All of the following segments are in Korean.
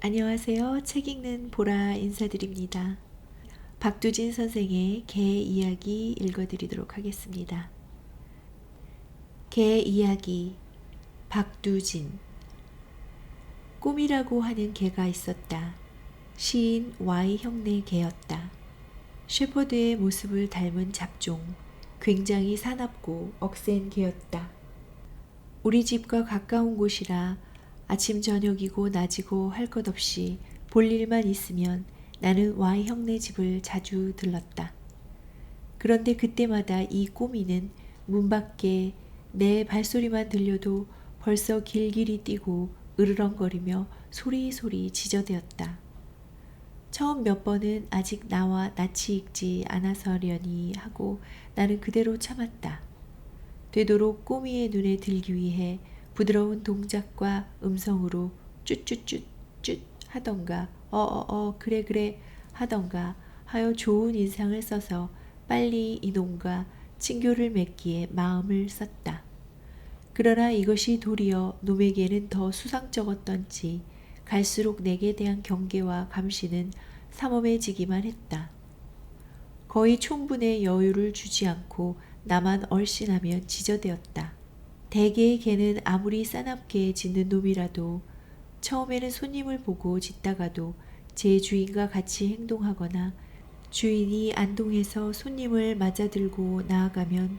안녕하세요. 책 읽는 보라 인사드립니다. 박두진 선생의 개 이야기 읽어드리도록 하겠습니다. 개 이야기 박두진 꿈이라고 하는 개가 있었다. 시인 Y 형네 개였다. 셰퍼드의 모습을 닮은 잡종, 굉장히 사납고 억센 개였다. 우리 집과 가까운 곳이라 아침 저녁이고 낮이고 할 것 없이 볼 일만 있으면 나는 Y 형네 집을 자주 들렀다. 그런데 그때마다 이 꼬미는 문 밖에 내 발소리만 들려도 벌써 길길이 뛰고 으르렁거리며 소리소리 지저대었다. 처음 몇 번은 아직 나와 낯이 익지 않아서려니 하고 나는 그대로 참았다. 되도록 꼬미의 눈에 들기 위해 부드러운 동작과 음성으로 쭈쭈쭈쭈 하던가 어어어 그래 그래 하던가 하여 좋은 인상을 써서 빨리 이놈과 친교를 맺기에 마음을 썼다. 그러나 이것이 도리어 놈에게는 더 수상쩍었던지 갈수록 내게 대한 경계와 감시는 삼엄해지기만 했다. 거의 충분의 여유를 주지 않고 나만 얼씬하면 지저대었다. 대개의 개는 아무리 싸납게 짖는 놈이라도 처음에는 손님을 보고 짖다가도 제 주인과 같이 행동하거나 주인이 안동해서 손님을 맞아들고 나아가면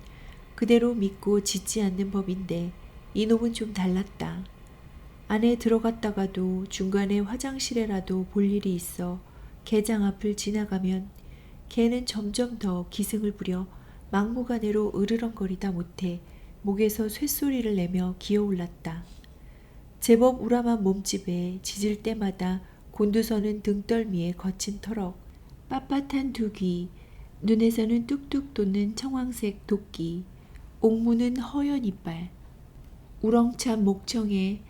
그대로 믿고 짖지 않는 법인데 이놈은 좀 달랐다. 안에 들어갔다가도 중간에 화장실에라도 볼 일이 있어 개장 앞을 지나가면 개는 점점 더 기승을 부려 막무가내로 으르렁거리다 못해 목에서 쇳소리를 내며 기어올랐다. 제법 우람한 몸집에 짖을 때마다 곤두서는 등떨미에 거친 털럭, 빳빳한 두 귀, 눈에서는 뚝뚝 돋는 청황색 도끼, 옥무는 허연 이빨, 우렁찬 목청에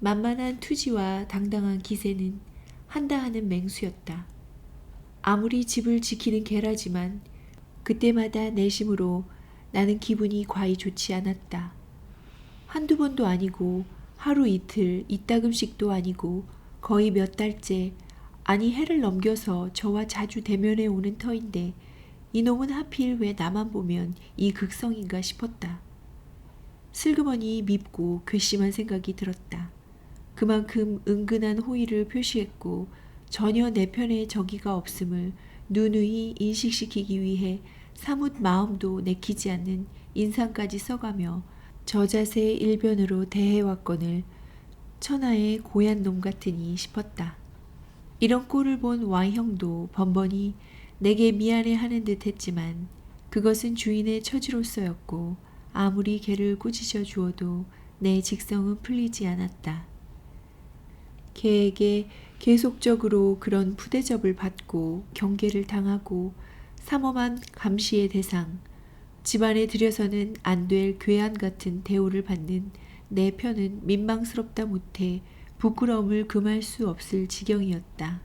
만만한 투지와 당당한 기세는 한다 하는 맹수였다. 아무리 집을 지키는 개라지만 그때마다 내심으로 나는 기분이 과히 좋지 않았다. 한두 번도 아니고 하루 이틀 이따금씩도 아니고 거의 몇 달째 아니 해를 넘겨서 저와 자주 대면해 오는 터인데 이놈은 하필 왜 나만 보면 이 극성인가 싶었다. 슬그머니 밉고 괘씸한 생각이 들었다. 그만큼 은근한 호의를 표시했고 전혀 내 편에 적의가 없음을 누누이 인식시키기 위해 사뭇 마음도 내키지 않는 인상까지 써가며 저자세의 일변으로 대해왔건을 천하의 고얀 놈 같으니 싶었다. 이런 꼴을 본 Y형도 번번이 내게 미안해 하는 듯 했지만 그것은 주인의 처지로서였고 아무리 개를 꾸짖어 주어도 내 직성은 풀리지 않았다. 개에게 계속적으로 그런 푸대접을 받고 경계를 당하고 삼엄한 감시의 대상, 집안에 들여서는 안 될 괴한 같은 대우를 받는 내 편은 민망스럽다 못해 부끄러움을 금할 수 없을 지경이었다.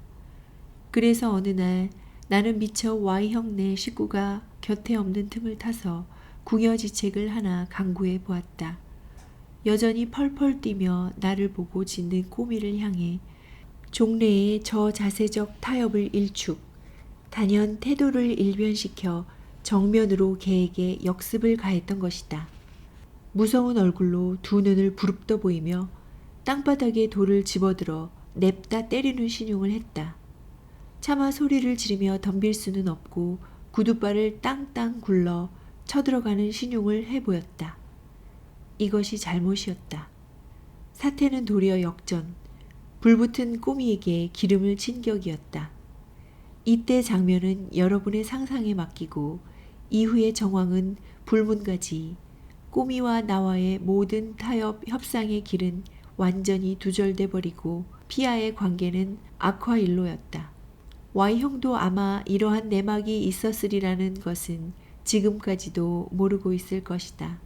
그래서 어느 날 나는 미처 Y형 내 식구가 곁에 없는 틈을 타서 궁여지책을 하나 강구해 보았다. 여전히 펄펄 뛰며 나를 보고 짖는 꼬미를 향해 종래의 저자세적 타협을 일축, 단연 태도를 일변시켜 정면으로 개에게 역습을 가했던 것이다. 무서운 얼굴로 두 눈을 부릅떠 보이며 땅바닥에 돌을 집어들어 냅다 때리는 신용을 했다. 차마 소리를 지르며 덤빌 수는 없고 구두발을 땅땅 굴러 쳐들어가는 신용을 해보였다. 이것이 잘못이었다. 사태는 도리어 역전, 불붙은 꼬미에게 기름을 친 격이었다. 이때 장면은 여러분의 상상에 맡기고 이후의 정황은 불문가지 꼬미와 나와의 모든 타협 협상의 길은 완전히 두절돼 버리고 피아의 관계는 악화일로였다. Y형도 아마 이러한 내막이 있었으리라는 것은 지금까지도 모르고 있을 것이다.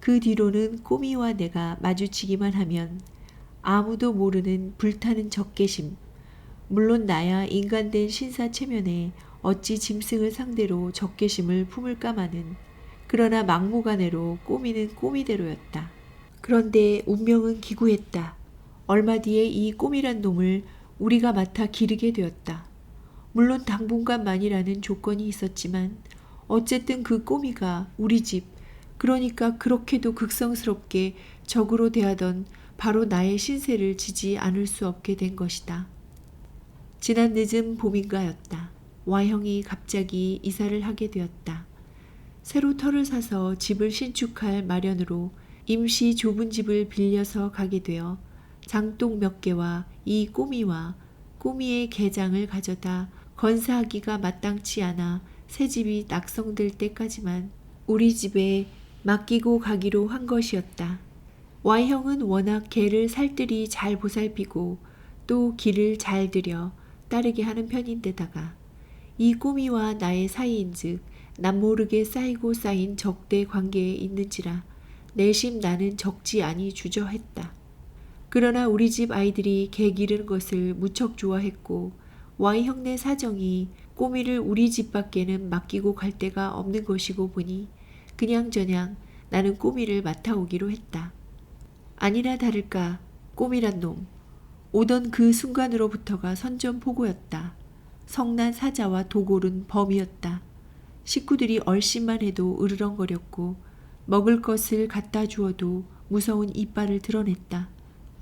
그 뒤로는 꼬미와 내가 마주치기만 하면 아무도 모르는 불타는 적개심, 물론 나야 인간된 신사 체면에 어찌 짐승을 상대로 적개심을 품을까 마는 그러나 막무가내로 꼬미는 꼬미대로였다. 그런데 운명은 기구했다. 얼마 뒤에 이 꼬미란 놈을 우리가 맡아 기르게 되었다. 물론 당분간만이라는 조건이 있었지만 어쨌든 그 꼬미가 우리 집 그러니까 그렇게도 극성스럽게 적으로 대하던 바로 나의 신세를 지지 않을 수 없게 된 것이다. 지난 늦은 봄인가였다. 와형이 갑자기 이사를 하게 되었다. 새로 터를 사서 집을 신축할 마련으로 임시 좁은 집을 빌려서 가게 되어 장독 몇 개와 이 꼬미와 꼬미의 개장을 가져다 건사하기가 마땅치 않아 새 집이 낙성될 때까지만 우리 집에 맡기고 가기로 한 것이었다. Y형은 워낙 개를 살뜰히 잘 보살피고 또 길을 잘 들여 따르게 하는 편인데다가 이 꼬미와 나의 사이인즉 남모르게 쌓이고 쌓인 적대 관계에 있는지라 내심 나는 적지 아니 주저했다. 그러나 우리 집 아이들이 개 기르는 것을 무척 좋아했고 Y 형네 사정이 꼬미를 우리 집 밖에는 맡기고 갈 데가 없는 것이고 보니 그냥저냥 나는 꼬미를 맡아오기로 했다. 아니나 다를까 꼬미란 놈 오던 그 순간으로부터가 선전포고였다. 성난 사자와 도골은 범이었다. 식구들이 얼씬만 해도 으르렁거렸고 먹을 것을 갖다 주어도 무서운 이빨을 드러냈다.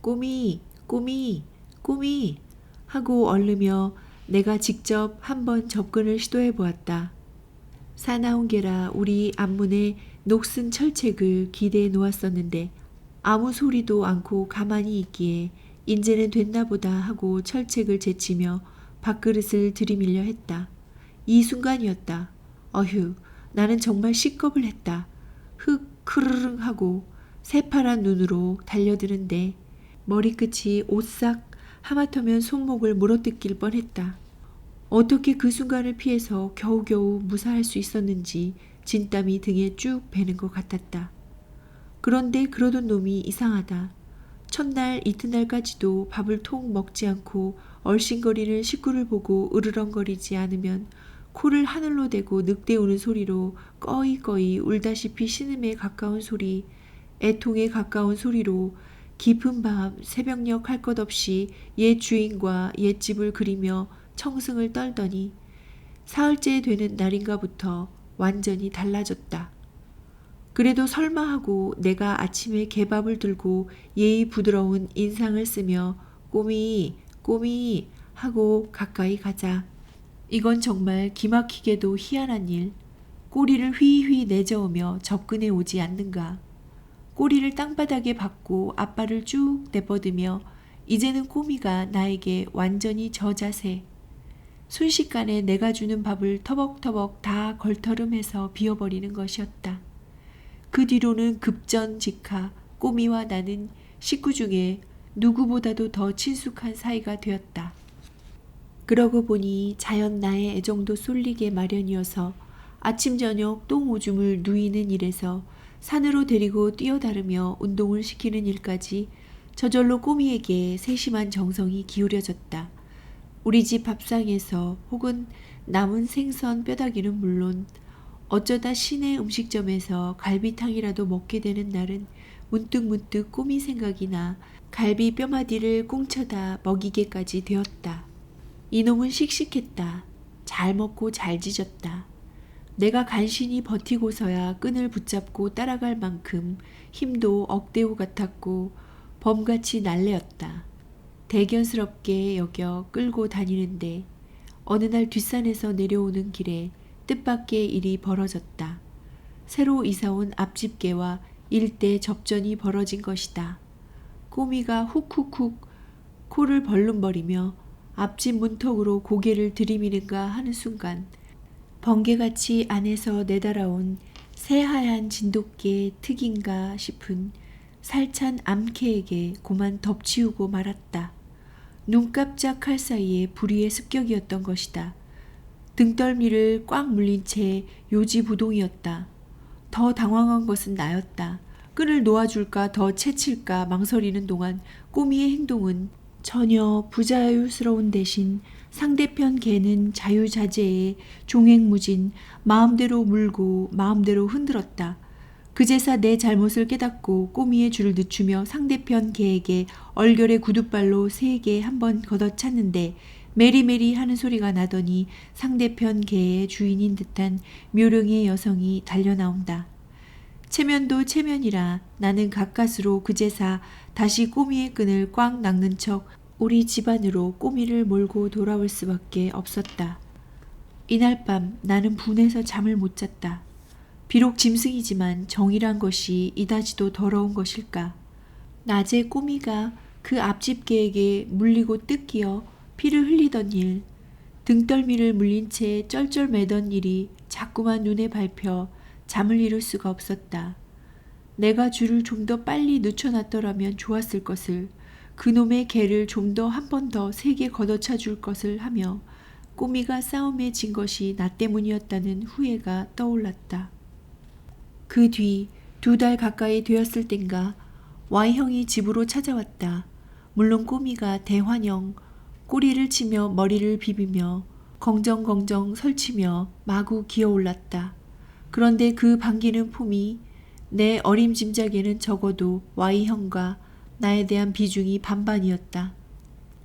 꼬미, 꼬미, 꼬미 하고 얼르며 내가 직접 한번 접근을 시도해 보았다. 사나운 게라 우리 앞문에 녹슨 철책을 기대해 놓았었는데 아무 소리도 않고 가만히 있기에 인제는 됐나 보다 하고 철책을 제치며 밥그릇을 들이밀려 했다. 이 순간이었다. 어휴, 나는 정말 시겁을 했다. 흑 크르릉 하고 새파란 눈으로 달려드는데 머리끝이 오싹 하마터면 손목을 물어뜯길 뻔했다. 어떻게 그 순간을 피해서 겨우겨우 무사할 수 있었는지 진땀이 등에 쭉 배는 것 같았다. 그런데 그러던 놈이 이상하다. 첫날 이튿날까지도 밥을 통 먹지 않고 얼씬거리는 식구를 보고 으르렁거리지 않으면 코를 하늘로 대고 늑대 우는 소리로 꺼이꺼이 울다시피 신음에 가까운 소리, 애통에 가까운 소리로 깊은 밤 새벽녘 할 것 없이 옛 주인과 옛 집을 그리며 청승을 떨더니 사흘째 되는 날인가부터 완전히 달라졌다. 그래도 설마 하고 내가 아침에 개밥을 들고 예의 부드러운 인상을 쓰며 꼬미 꼬미 하고 가까이 가자. 이건 정말 기막히게도 희한한 일. 꼬리를 휘휘 내저으며 접근해 오지 않는가. 꼬리를 땅바닥에 박고 앞발을 쭉 내뻗으며 이제는 꼬미가 나에게 완전히 저 자세. 순식간에 내가 주는 밥을 터벅터벅 다 걸터름해서 비워버리는 것이었다. 그 뒤로는 급전직하 꼬미와 나는 식구 중에 누구보다도 더 친숙한 사이가 되었다. 그러고 보니 자연 나의 애정도 쏠리게 마련이어서 아침 저녁 똥 오줌을 누이는 일에서 산으로 데리고 뛰어다르며 운동을 시키는 일까지 저절로 꼬미에게 세심한 정성이 기울여졌다. 우리 집 밥상에서 혹은 남은 생선 뼈다귀는 물론 어쩌다 시내 음식점에서 갈비탕이라도 먹게 되는 날은 문득 문득 꼬미 생각이 나 갈비 뼈마디를 꽁쳐다 먹이게까지 되었다. 이놈은 씩씩했다. 잘 먹고 잘 지졌다. 내가 간신히 버티고서야 끈을 붙잡고 따라갈 만큼 힘도 억대우 같았고 범같이 날래었다. 대견스럽게 여겨 끌고 다니는데 어느 날 뒷산에서 내려오는 길에 뜻밖의 일이 벌어졌다. 새로 이사온 앞집개와 일대 접전이 벌어진 것이다. 꼬미가 훅훅훅 코를 벌름거리며 앞집 문턱으로 고개를 들이미는가 하는 순간 번개같이 안에서 내달아온 새하얀 진돗개 특인가 싶은 살찬 암캐에게 고만 덮치우고 말았다. 눈 깜짝할 사이에 불의의 습격이었던 것이다. 등떨미를 꽉 물린 채 요지부동이었다. 더 당황한 것은 나였다. 끈을 놓아줄까 더 채칠까 망설이는 동안 꼬미의 행동은 전혀 부자유스러운 대신 상대편 개는 자유자재에 종횡무진 마음대로 물고 마음대로 흔들었다. 그제서 내 잘못을 깨닫고 꼬미의 줄을 늦추며 상대편 개에게 얼결에 구두발로 세게 한번 걷어찼는데 메리메리 하는 소리가 나더니 상대편 개의 주인인 듯한 묘령의 여성이 달려나온다. 체면도 체면이라 나는 가까스로 그제사 다시 꼬미의 끈을 꽉 낚는 척 우리 집안으로 꼬미를 몰고 돌아올 수밖에 없었다. 이날 밤 나는 분해서 잠을 못 잤다. 비록 짐승이지만 정이란 것이 이다지도 더러운 것일까. 낮에 꼬미가 그 앞집 개에게 물리고 뜯기어 피를 흘리던 일, 등떨미를 물린 채 쩔쩔 매던 일이 자꾸만 눈에 밟혀 잠을 이룰 수가 없었다. 내가 줄을 좀 더 빨리 늦춰놨더라면 좋았을 것을 그놈의 개를 좀 더 한 번 더 세게 걷어차 줄 것을 하며 꼬미가 싸움에 진 것이 나 때문이었다는 후회가 떠올랐다. 그 뒤 두 달 가까이 되었을 땐가 Y형이 집으로 찾아왔다. 물론 꼬미가 대환영, 꼬리를 치며 머리를 비비며 공정공정 설치며 마구 기어올랐다. 그런데 그 반기는 품이 내 어림짐작에는 적어도 Y형과 나에 대한 비중이 반반이었다.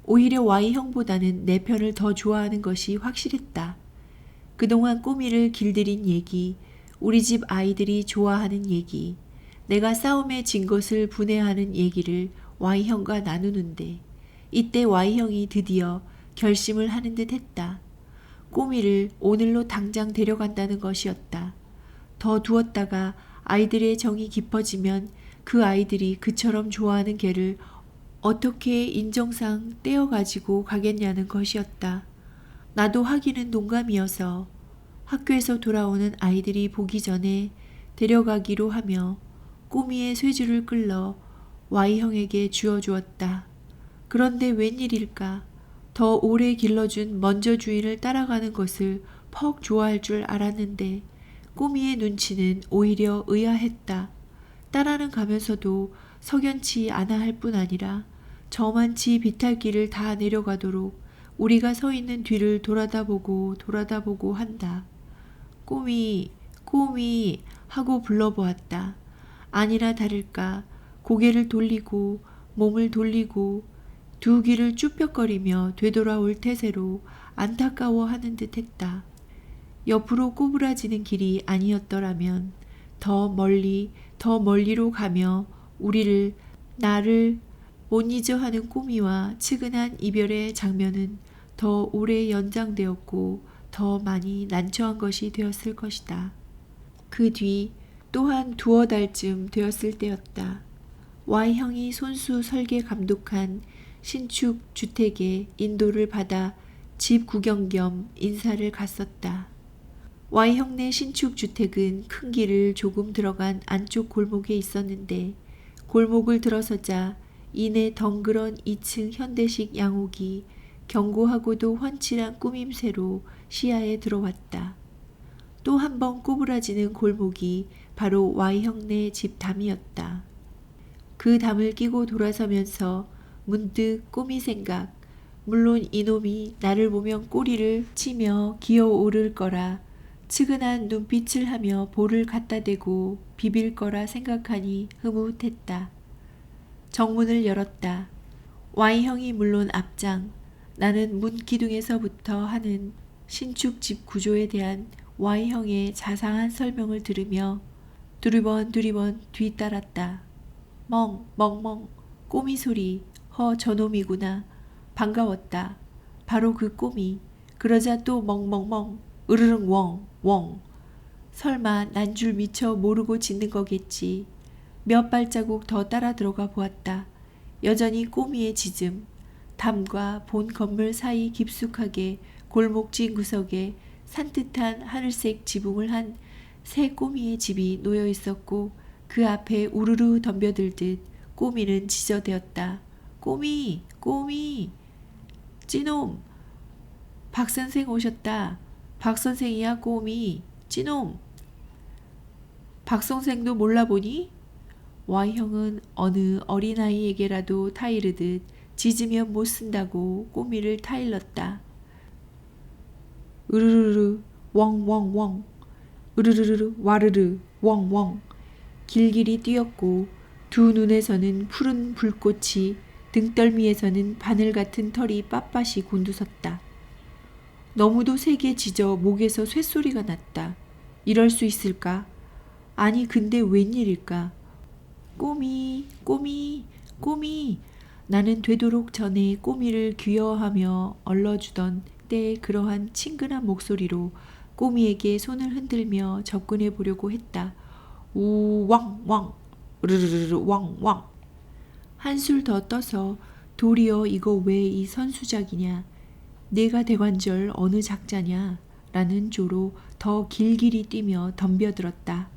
오히려 Y형보다는 내 편을 더 좋아하는 것이 확실했다. 그동안 꼬미를 길들인 얘기, 우리 집 아이들이 좋아하는 얘기, 내가 싸움에 진 것을 분해하는 얘기를 Y형과 나누는데 이때 Y형이 드디어 결심을 하는 듯 했다. 꼬미를 오늘로 당장 데려간다는 것이었다. 더 두었다가 아이들의 정이 깊어지면 그 아이들이 그처럼 좋아하는 개를 어떻게 인정상 떼어가지고 가겠냐는 것이었다. 나도 하기는 동감이어서 학교에서 돌아오는 아이들이 보기 전에 데려가기로 하며 꼬미의 쇠줄을 끌러 Y형에게 주어주었다. 그런데 웬일일까? 더 오래 길러준 먼저 주인을 따라가는 것을 퍽 좋아할 줄 알았는데 꼬미의 눈치는 오히려 의아했다. 따라는 가면서도 석연치 않아 할 뿐 아니라 저만치 비탈길을 다 내려가도록 우리가 서 있는 뒤를 돌아다보고 돌아다보고 한다. 꼬미, 꼬미 하고 불러보았다. 아니라 다를까 고개를 돌리고 몸을 돌리고 두 귀를 쭈뼛거리며 되돌아올 태세로 안타까워하는 듯 했다. 옆으로 꼬부라지는 길이 아니었더라면 더 멀리 더 멀리로 가며 우리를 나를 못 잊어 하는 꼬미와 측은한 이별의 장면은 더 오래 연장되었고 더 많이 난처한 것이 되었을 것이다. 그 뒤 또한 두어 달쯤 되었을 때였다. Y형이 손수 설계 감독한 신축 주택에 인도를 받아 집 구경 겸 인사를 갔었다. Y형네 신축 주택은 큰 길을 조금 들어간 안쪽 골목에 있었는데 골목을 들어서자 이내 덩그런 2층 현대식 양옥이 견고하고도 훤칠한 꾸밈새로 시야에 들어왔다. 또 한 번 꼬부라지는 골목이 바로 Y형네 집 담이었다. 그 담을 끼고 돌아서면서 문득 꼬미 생각, 물론 이놈이 나를 보면 꼬리를 치며 기어오를 거라 측은한 눈빛을 하며 볼을 갖다 대고 비빌 거라 생각하니 흐뭇했다. 정문을 열었다. Y형이 물론 앞장, 나는 문 기둥에서부터 하는 신축 집 구조에 대한 Y형의 자상한 설명을 들으며 두리번 두리번 뒤따랐다. 멍, 멍멍, 꼬미 소리, 허 저놈이구나. 반가웠다. 바로 그 꼬미. 그러자 또 멍멍멍, 으르릉 웡, 웡. 설마 난 줄 미처 모르고 짖는 거겠지. 몇 발자국 더 따라 들어가 보았다. 여전히 꼬미의 짖음. 담과 본 건물 사이 깊숙하게 골목진 구석에 산뜻한 하늘색 지붕을 한 새 꼬미의 집이 놓여 있었고 그 앞에 우르르 덤벼들듯 꼬미는 지저대었다. 꼬미, 꼬미. 찌놈. 박 선생 오셨다. 박 선생이야 꼬미. 찌놈. 박 선생도 몰라보니? Y형은 어느 어린아이에게라도 타이르듯 짖으면 못 쓴다고 꼬미를 타일렀다. 으르르르 웡웡웡 으르르르 와르르 웡웡 길길이 뛰었고 두 눈에서는 푸른 불꽃이 등떨미에서는 바늘 같은 털이 빳빳이 곤두섰다. 너무도 세게 짖어 목에서 쇳소리가 났다. 이럴 수 있을까? 아니 근데 웬일일까? 꼬미, 꼬미, 꼬미. 나는 되도록 전에 꼬미를 귀여워하며 얼러주던 때의 그러한 친근한 목소리로 꼬미에게 손을 흔들며 접근해 보려고 했다. 우왕왕, 르르르르 왕왕. 한술 더 떠서 도리어 이거 왜 이 선수작이냐? 내가 대관절 어느 작자냐? 라는 조로 더 길길이 뛰며 덤벼들었다.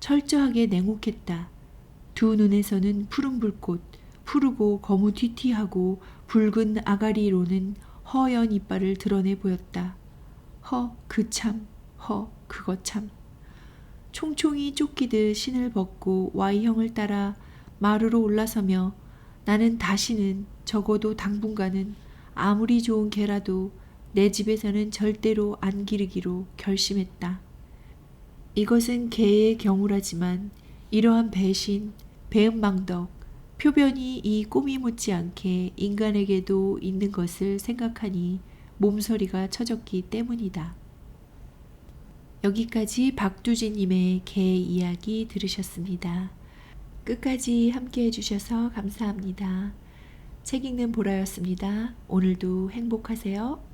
철저하게 냉혹했다. 두 눈에서는 푸른 불꽃, 푸르고 거무 튀튀하고 붉은 아가리로는 허연 이빨을 드러내 보였다. 허, 그 참, 허, 그거 참. 총총이 쫓기듯 신을 벗고 Y형을 따라 마루로 올라서며 나는 다시는 적어도 당분간은 아무리 좋은 개라도 내 집에서는 절대로 안 기르기로 결심했다. 이것은 개의 경우라지만 이러한 배신, 배은망덕, 표변이 이 꼬미 못지않게 인간에게도 있는 것을 생각하니 몸서리가 쳐졌기 때문이다. 여기까지 박두진님의 개 이야기 들으셨습니다. 끝까지 함께 해주셔서 감사합니다. 책 읽는 보라였습니다. 오늘도 행복하세요.